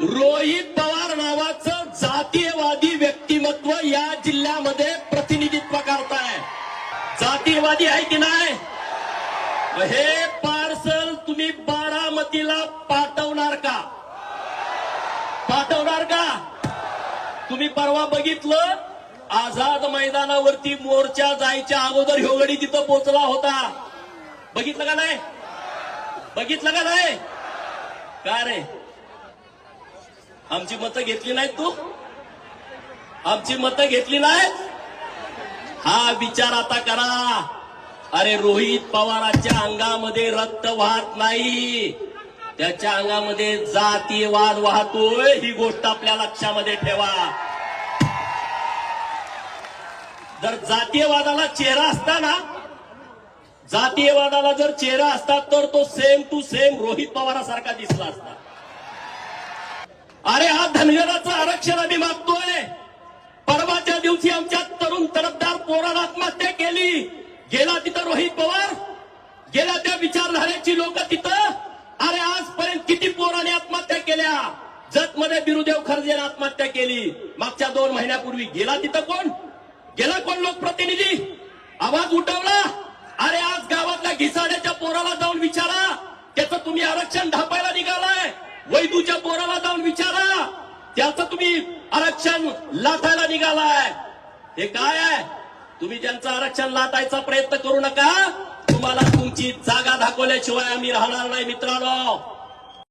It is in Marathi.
रोहित पवार नावाचं जातीयवादी व्यक्तिमत्व या जिल्ह्यामध्ये प्रतिनिधित्व करताय. जातीयवादी आहे की नाही? हे पार्सल तुम्ही बारामतीला पाठवणार का? पाठवणार का? तुम्ही परवा बघितलं? आझाद मैदानावरती मोर्चा जायच्या अगोदर ह्योगडी तिथं पोहोचला होता. बघितलं का नाही? बघितलं का नाही? का रे? आमची मतं घेतली नाहीत तू? आमची मतं घेतली नाहीत? हा विचार आता करा. अरे रोहित पवारांच्या अंगामध्ये रक्त वाहत नाही. त्याच्या अंगामध्ये जातीयवाद वाहतोय. ही गोष्ट आपल्या लक्षामध्ये ठेवा. जर जातीयवादाला चेहरा असता ना जातीयवादाला जर चेहरा असता तर तो सेम टू सेम रोहित पवारासारखा दिसला असता. अरे हा धनगराचं आरक्षण आम्ही मागतोय. परवाच्या दिवशी आमच्या तरुण तरफदार पोरानं आत्महत्या केली. गेला तिथं रोहित पवार. गेला त्या विचारधारेची लोक तिथं. अरे आजपर्यंत किती पोराने आत्महत्या केल्या? जतमध्ये बिरुदेव खरजेने आत्महत्या केली. मागच्या दोन महिन्यापूर्वी गेला तिथं कोण? गेला कोण लोकप्रतिनिधी? आवाज उठवला. अरे आज गावातल्या घिसाड्याच्या पोराला जाऊन विचारा. त्याचं तुम्ही आरक्षण ढापायला निघालाय. वैदूच्या पोराला जाऊन विचारा. त्याचं तुम्ही आरक्षण लाटायला निघालाय. हे काय आहे? तुम्ही ज्यांचं आरक्षण लाटायचा प्रयत्न करू नका तुम्हाला तुमची जागा दाखवल्याशिवाय आम्ही राहणार नाही मित्रांनो.